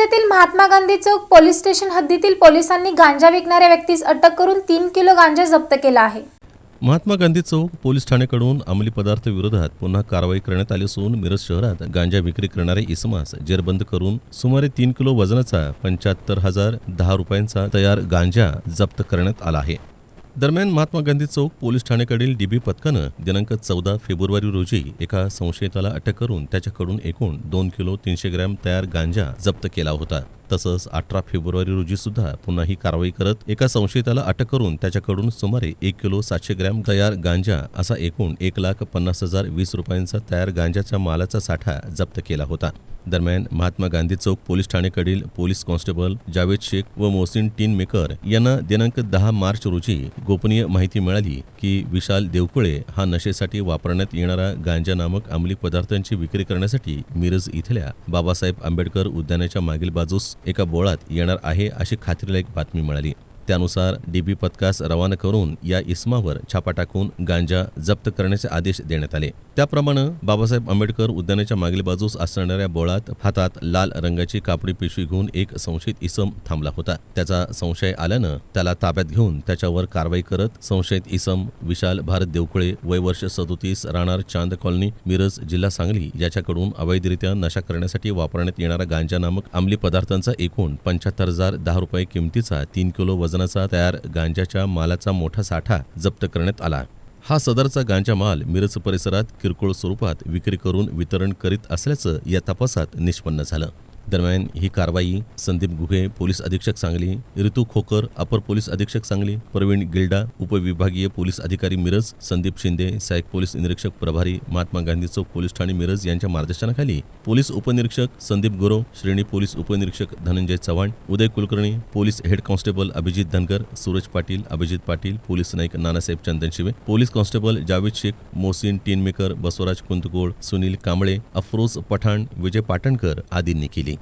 येथील Mahatma Gandhi Chowk police station हद्दीतील पोलिसांनी गांजा विकणाऱ्या व्यक्तीस अटक करून तीन किलो गांजा जप्त केला आहे. महात्मा गांधी चौक पोलीस ठाण्याकडून अंमली पदार्थ विरोधात पुन्हा कारवाई करण्यात आली असून मिरज शहरात गांजा विक्री करणारे इसमास जेरबंद करून सुमारे तीन किलो वजनाचा पंच्याहत्तर हजार दहा रुपयांचा तयार गांजा जप्त करण्यात आला आहे. दरम्यान महात्मा गांधी चौक पोलीस ठाण्याकडील डीबी पथकानं दिनांक चौदा फेब्रुवारी रोजी एका संशयिताला अटक करून त्याच्याकडून एकूण दोन किलो तीनशे ग्रॅम तयार गांजा जप्त केला होता. तसंच अठरा फेब्रुवारी रोजी सुद्धा पुन्हा ही कारवाई करत एका संशयिताला अटक करून त्याच्याकडून सुमारे एक किलो सातशे ग्रॅम तयार गांजा असा एकूण एक लाख पन्नास हजार वीस रुपयांचा तयार गांजाच्या मालाचा साठा जप्त केला होता. दरम्यान महात्मा गांधी चौक पोलीस ठाणेकडील पोलीस कॉन्स्टेबल जावेद शेख व मोहसिन टीन मेकर यांना दिनांक दहा मार्च रोजी गोपनीय माहिती मिळाली की विशाल देवकुळे हा नशेसाठी वापरण्यात येणारा गांजा नामक अंमली पदार्थांची विक्री करण्यासाठी मिरज इथल्या बाबासाहेब आंबेडकर उद्यानाच्या मागील बाजूस एका बोळात येणार आहे अशी खात्रीलायक बातमी मिळाली. त्यानुसार डीबी पथकास रवाना करून या इस्मावर छापा टाकून गांजा जप्त करण्याचे आदेश देण्यात आले. त्याप्रमाणे बाबासाहेब आंबेडकर उद्यानाच्या मागील बाजूस असणाऱ्या बोळात हातात लाल रंगाची कापडी पिशवी घेऊन एक संशयित इसम थांबला होता. त्याचा संशय आल्यानं त्याला ताब्यात घेऊन त्याच्यावर कारवाई करत संशयित इसम विशाल भारत देवकुळे वय वर्ष सदोतीस राहणार चांद कॉलनी मिरज जिल्हा सांगली याच्याकडून अवैधरित्या नशा करण्यासाठी वापरण्यात येणारा गांजा नामक अंमली पदार्थांचा एकूण पंच्याहत्तर हजार दहा रुपये किमतीचा तीन किलो वजन वजनाचा तयार गांजाच्या मालाचा मोठा साठा जप्त करण्यात आला. हा सदरचा गांजा माल मिरज परिसरात किरकोळ स्वरूपात विक्री करून वितरण करीत असल्याचं या तपासात निष्पन्न झालं. दरम्यान ही कारवाई संदीप गुहे पोलीस अधीक्षक सांगली ऋतू खोकर अपर पोलीस अधीक्षक सांगली प्रवीण गिल्डा उपविभागीय पोलीस अधिकारी मिरज संदीप शिंदे सहायक पोलीस निरीक्षक प्रभारी महात्मा गांधी चौक पोलीस ठाणे मिरज यांच्या मार्गदर्शनाखाली पोलीस उपनिरीक्षक संदीप गुरव श्रेणी पोलीस उपनिरीक्षक Dhananjay Chavan Uday Kulkarni police head constable Abhijit Dhankar Suraj Patil Abhijit Patil police Naik Nanasaheb Chandan Shive police constable Javed Shaikh Mohsin Tinmaker Basavaraj Kuntkol Sunil Kamble Afroz Pathan Vijay Patankar आदींनी केली.